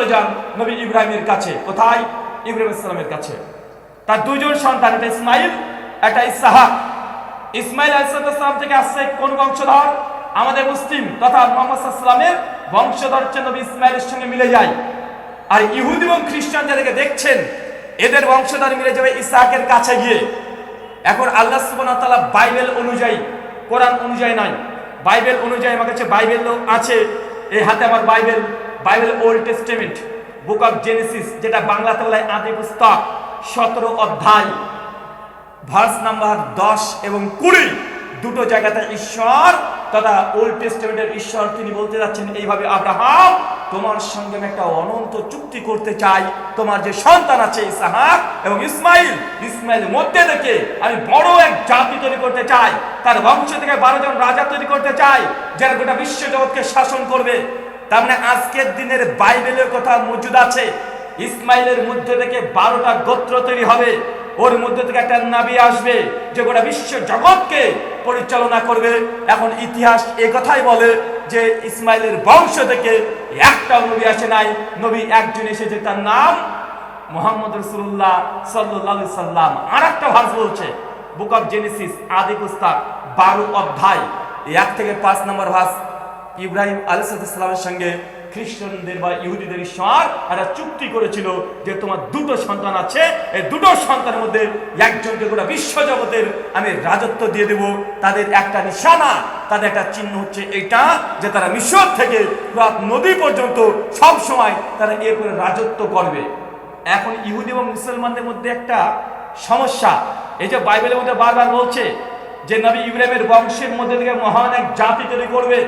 চলে যান নবী ইব্রাহিমের কাছে। কোথায়? ইব্রাহিম ইসলামের কাছে। তার দুজন সন্তান একটা ইসমাইল একটা ইসাহাক। ইসমাইল আলাইসালাম থেকে আসছে কোন বংশধর? আমাদের মুসলিম তথা মোহাম্মদ বংশধর হচ্ছে নবী ইসমাইলের সঙ্গে মিলে যায়। আর ইহুদি এবং খ্রিস্টান যাদেরকে দেখছেন, এদের বংশধর মিলে যাবে ইসাহাকের কাছে গিয়ে। এখন আল্লাহ তাআলা বাইবেল অনুযায়ী, কোরআন অনুযায়ী নয়, বাইবেল অনুযায়ী আমার কাছে বাইবেল আছে, এই হাতে আমার Bible. Bible Old Testament Book of Genesis যেটা বলা হয় আদি পুস্তক, সতেরো অধ্যায় ভার্স নাম্বার দশ এবং কুড়ি। দুটো জায়গাতে ঈশ্বর তথা ওল্ড টেস্টামেন্টের ঈশ্বর তিনি বলতে যাচ্ছেন, এইভাবে আব্রাহাম, তোমার সঙ্গে আমি একটা অনন্ত চুক্তি করতে চাই। তোমার যে সন্তান আছে ইসাহাক এবং ইসমাইল ইসমাইল মধ্যে থেকে আমি বড় এক জাতি তৈরি করতে চাই। তার বংশ থেকে বারো জন রাজা তৈরি করতে চাই, যারা গোটা বিশ্ব জগৎকে শাসন করবে। তার মানে আজকের দিনের বাইবেলের কথা মজুদ আছে। ইসমাইলের মধ্যে থেকে বারোটা গোত্র তৈরি হবে। ওর মধ্যে থেকে একটা নাবি আসবে যে গোটা বিশ্ব জগৎকে পরিচালনা করবে। এখন ইতিহাস এ কথাই বলে যে ইসমাইলের বংশ থেকে একটা নবী আসে নাই। নবী একজন এসেছে, তার নাম মোহাম্মদ রসুল্লাহ সাল্লাহ সাল্লাম। আর একটা ভাস বলছে, বুক অফ জেনেসিস আদি পুস্তক বারো অধ্যায়, এক থেকে পাঁচ নম্বর ভাস ইব্রাহিম আলাইসালামের সঙ্গে খ্রিস্টানদের বা ইহুদিদের ঈশ্বর একটা চুক্তি করেছিল যে তোমার দুটো সন্তান আছে, এই দুটো সন্তানের মধ্যে একজনকে গোটা বিশ্ব জগতের আমি রাজত্ব দিয়ে দেব। তাদের একটা নিশানা, তাদের একটা চিহ্ন হচ্ছে এটা যে তারা মিশর থেকে রাত নদী পর্যন্ত সব সময় তারা এ করে রাজত্ব করবে। এখন ইহুদি এবং মুসলমানদের মধ্যে একটা সমস্যা, এই যে বাইবেলের মধ্যে বারবার বলছে যে নবী ইব্রাহিমের বংশের মধ্যে থেকে মহান এক জাতি তৈরি করবে।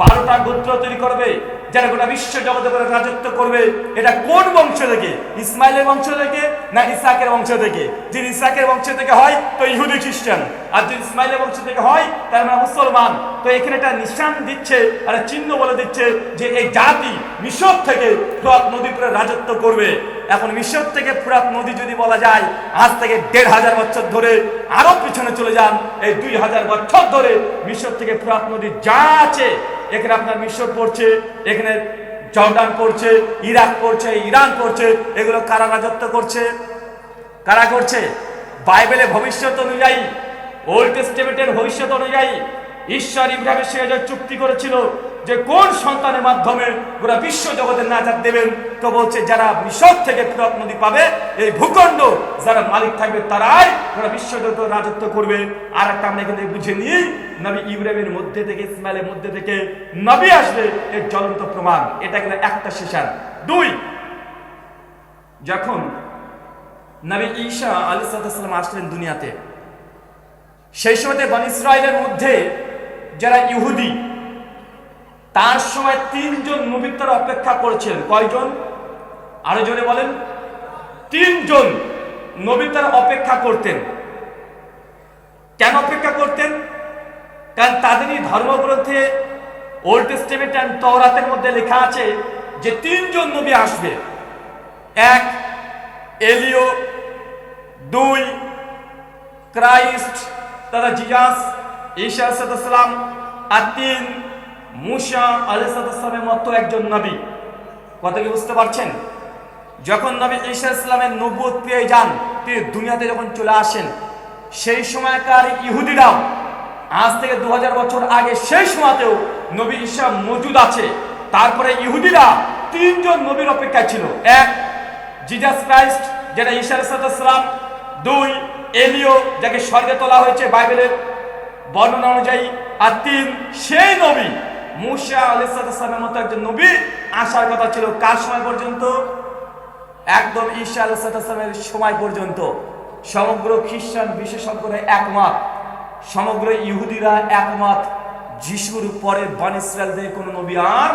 বারোটা গোত্র তৈরি করবে, যারা গোটা বিশ্ব জগতে করে রাজত্ব করবে, এটা কোন বংশ থেকে? ইসমাইলের বংশ থেকে না ইসাকের বংশ থেকে? যদি ইসাকের বংশ থেকে হয়, তো ইহুদি খ্রিস্টান। আর যদি ইসমাইলের বংশ থেকে হয়, তার মানে মুসলমান। তো এখানে একটা নিশান দিচ্ছে, আর চিহ্ন বলে দিচ্ছে যে এই জাতি মিশর থেকে ফ্রাত নদী পুরো রাজত্ব করবে। এখন মিশর থেকে ফুরাত নদী যদি বলা যায়, আজ থেকে দেড় হাজার বছর ধরে আরও পিছনে চলে যান। এই দুই হাজার বছর ধরে মিশর থেকে ফুরাত নদী যা আছে এখানে আপনার মিশর পড়ছে, এখানে জর্ডান পড়ছে, ইরাক পড়ছে, ইরান পড়ছে, এগুলো কারা রাজত্ব করছে? কারা করছে? বাইবেলের ভবিষ্যৎ অনুযায়ী, ওল্ড টেস্টিমেন্টের ভবিষ্যৎ অনুযায়ী ঈশ্বর ইব্রাহিমের সঙ্গে যে চুক্তি করেছিল যে কোন সন্তানের মাধ্যমে গোটা বিশ্ব জগতের নাজাত দেবেন, তো বলছে যারা মিশর থেকে ফিরত নদী পাবে, এই ভূখণ্ড যারা মালিক থাকবে তারাই গোটা বিশ্ব জগৎ রাজত্ব করবে। আর একটা আমরা এখানে বুঝে নিই, নবী ইব্রাহিমের মধ্যে থেকে, ইসমাইলের মধ্যে থেকে নবী আসবে এর জ্বলন্ত প্রমাণ। এটা কিন্তু একটা শেষার। দুই, যখন নবী ঈশা আলী আসলেন দুনিয়াতে, সেই সময়তে বন ইসরায়েলের মধ্যে যারা ইহুদি, তার সময় তিনজন নবীর তারা অপেক্ষা করেছেন। কয়জন? আরও জনে বলেন। তিনজন নবী তারা অপেক্ষা করতেন। কেন অপেক্ষা করতেন? কারণ তাদেরই ধর্মগ্রন্থে ওল্ড টেস্টামেন্ট অ্যান্ড তওরাতের মধ্যে লেখা আছে যে তিনজন নবী আসবে। এক, এলিও, দুই, ক্রাইস্ট, তারা জিজাস ঈশা সালাম আর তিন মুসা আলাইসালামের মতো একজন নবী। কথা কি বুঝতে পারছেন? যখন নবী ঈশা ইসলামের নবুত পেয়ে যান, তিনি দুনিয়াতে যখন চলে আসেন, সেই সময়কার ইহুদিরাও, আজ থেকে দু হাজার বছর আগে সেই সময়তেও নবী ঈশা মজুদ আছে। তারপরে ইহুদিরা তিনজন নবীর অপেক্ষায় ছিল। এক, জিজাস ক্রাইস্ট, যেটা ঈশা আলাইসালাম দুই, এলিও, যাকে স্বর্গে তোলা হয়েছে বাইবেলের বর্ণনা অনুযায়ী আর তিন, সেই নবী মুসা আলাইসালামের মতো একজন নবী আসার কথা ছিল কার সময় পর্যন্ত? একদম ঈশা আলাইসালামের সময় পর্যন্ত। সমগ্র খ্রিস্টান বিশেষজ্ঞরা একমত। সমগ্র ইহুদিরা একমত। যিশুর পরে বান কোনো নবী আর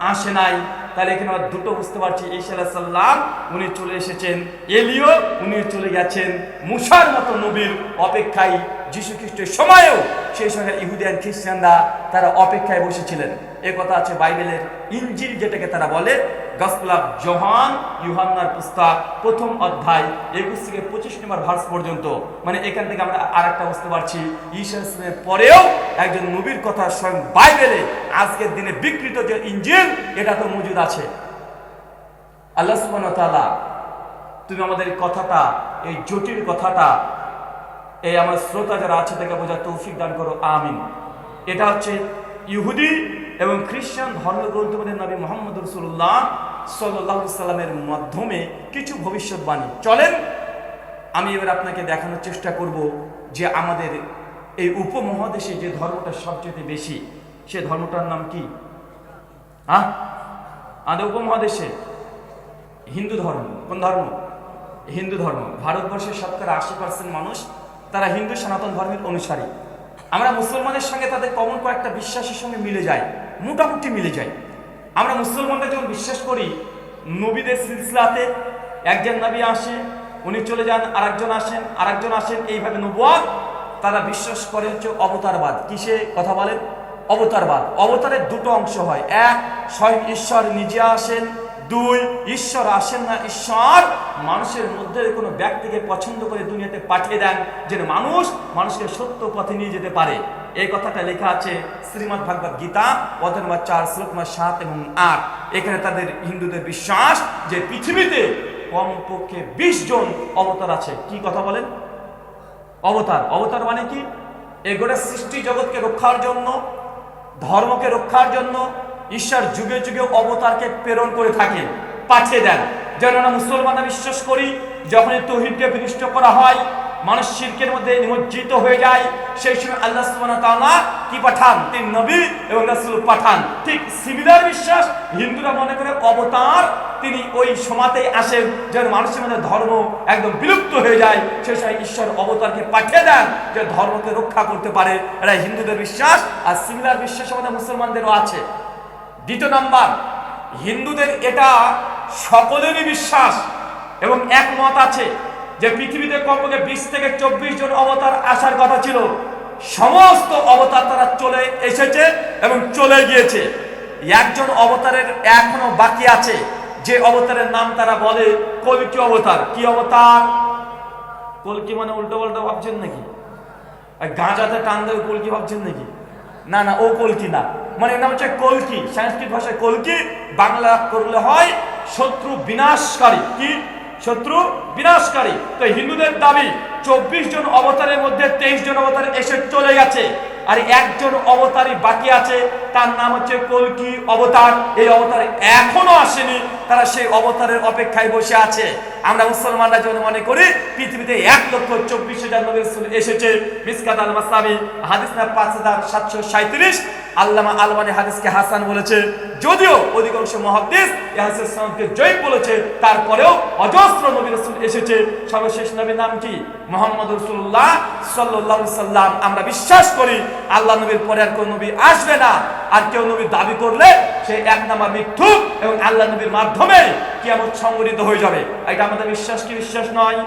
আসে নাই। তাহলে এখানে আমরা দুটো বুঝতে পারছি ঈশা সাল্লাম উনি চলে এসেছেন, এলিও উনি চলে গেছেন মুসার মতো নবীর অপেক্ষায় যীশু খ্রিস্টের সময়েও। সেই সময় ইহুদিয়ান খ্রিস্টানরা তারা অপেক্ষায় বসেছিলেন। এ কথা আছে বাইবেলের ইঞ্জিল যেটাকে তারা বলে, গসপেল অফ জোহান, ইউহান্নার পুস্তক, প্রথম অধ্যায়, একুশ থেকে পঁচিশ নম্বর ভার্স পর্যন্ত। মানে এখান থেকে আমরা আর একটা বুঝতে পারছি ঈশা ইসলামের পরেও একজন নবীর কথা স্বয়ং বাইবেলে আজকের দিনে বিকৃত যে ইঞ্জিন, এটা তো মজুদ আছে। আল্লাহ ওয়া তুমি আমাদের কথাটা, এই জটিল কথাটা, এই আমার শ্রোতা যারা আছে তাকে বোঝার তৌফিক দান করো, আমিন। এটা হচ্ছে ইহুদি এবং খ্রিস্টান ধর্মগ্রন্থপদের নবী মোহাম্মদ রসুল্লাহ সাল্লাহ সাল্লামের মাধ্যমে কিছু ভবিষ্যৎবাণী। চলেন, আমি এবার আপনাকে দেখানোর চেষ্টা করব যে আমাদের এই উপমহাদেশে যে ধর্মটা সবচেয়ে বেশি, সে ধর্মটার নাম কি? হ্যাঁ আমাদের উপমহাদেশে হিন্দু ধর্ম, কোন ধর্ম? হিন্দু ধর্ম। ভারতবর্ষের শতকরা আশি পার্সেন্ট মানুষ তারা হিন্দু সনাতন ধর্মের অনুসারী। আমরা মুসলমানের সঙ্গে তাদের কমন কয়েকটা বিশ্বাসের সঙ্গে মিলে যায় মোটামুটি মিলে যায় আমরা মুসলমানদের যখন বিশ্বাস করি, নবীদের সিলসিলাতে একজন নবী আসে, উনি চলে যান, আরেকজন আসেন আরেকজন আসেন, এইভাবে নবুয়াদ তারা বিশ্বাস করে হচ্ছে অবতারবাদ। কিসে কথা বলেন? অবতারবাদ। অবতারের দুটো অংশ হয়। এক, স্বয়ং ঈশ্বর নিজে আসেন। দুই, ঈশ্বর আসেন না, ঈশ্বর মানুষের মধ্যে কোনো ব্যক্তিকে পছন্দ করে দুনিয়াতে পাঠিয়ে দেন, যেন মানুষ মানুষকে সত্য পথে নিয়ে যেতে পারে। এই কথাটা লেখা আছে শ্রীমৎ ভাগবত গীতা, অধ্যায় নম্বর চার, শ্লোক নম্বর সাত এবং আট। এখানে তাদের হিন্দুদের বিশ্বাস যে পৃথিবীতে কমপক্ষে বিশ জন অবতার আছে। কি কথা বলেন? অবতার। অবতার মানে কি? এগুলো সৃষ্টি জগৎকে রক্ষার জন্য, ধর্মকে রক্ষার জন্য ঈশ্বর যুগে যুগে অবতারকে প্রেরণ করে থাকে পাঠিয়ে দেন। যেন আমরা মুসলমানরা বিশ্বাস করি যখন তহিদকে বিনিষ্ট করা হয় মানুষ শিরকের মধ্যে নিমজ্জিত হয়ে যায়, সেই সময় আল্লাহ সুবহানাহু কি পাঠান? তিন নবী এবং রাসূল পাঠান। ঠিক সিমিলার বিশ্বাস হিন্দুরা মনে করে অবতার, তিনি ওই সমাতেই আসেন যেন মানুষের মধ্যে ধর্ম একদম বিলুপ্ত হয়ে যায়। সেই সময় ঈশ্বর অবতারকে পাঠিয়ে দেন যে ধর্মকে রক্ষা করতে পারে। এটা হিন্দুদের বিশ্বাস। আর সিমিলার বিশ্বাস আমাদের মুসলমানদেরও আছে। দ্বিতীয় নাম্বার, হিন্দুদের এটা সকলেরই বিশ্বাস এবং একমত আছে। যে পৃথিবীতে কমপক্ষে বিশ থেকে চব্বিশ জন অবতার আসার কথা ছিল, সমস্ত অবতার তারা চলে এসেছে এবং চলে গিয়েছে। একজন অবতারের এখনও বাকি আছে, যে অবতারের নাম তারা বলে কলকি অবতার। কি অবতার? কলকি মানে উল্টো পাল্টা ভাবছেন নাকি? গাঁজাতে টান দেবে কলকি ভাবছেন নাকি? না না, ও কলকি না। মানে নাম হচ্ছে কলকি। সংস্কৃত ভাষায় কলকি, বাংলা করলে হয় শত্রু বিনাশকারী। কি? শত্রু বিনাশকারী। তো হিন্দুদের দাবি, চব্বিশ জন অবতারের মধ্যে তেইশ জন অবতার এসে চলে গেছে। আর একজন অবতারই বাকি আছে, তার নাম হচ্ছে কলকি অবতার। এই অবতার এখনও আসেনি, তারা সেই অবতারের অপেক্ষায় বসে আছে। আমরা মুসলমানরা যেন মনে করি, পৃথিবীতে এক লক্ষ চব্বিশ হাজার নবী রাসূল এসেছে। মিসকাত আল মাসাবি হাদিস না পাঁচ হাজার সাতশো সাঁত্রিশ আল্লামা আলমানি হাদিসকে হাসান বলেছে, যদিও অধিকাংশ মহাদিস ইহাসকে জয় বলেছে, তারপরেও অজস্র নবী রাসূল এসেছে। সর্বশেষ নবীর নাম কি? মোহাম্মদ রসুল্লাহ সাল্লাহ সাল্লাম। আমরা বিশ্বাস করি, আল্লাহ নবীর পরে আর কোন নবী আসবে না। আর কেউ নবী দাবি করলে সে এক নাম্বার মিথ্যুক এবং আল্লাহ নবীর মাধ্যমে কি আমার সংগঠিত হয়ে যাবে। এটা আমাদের বিশ্বাস কি? বিশ্বাস নয়।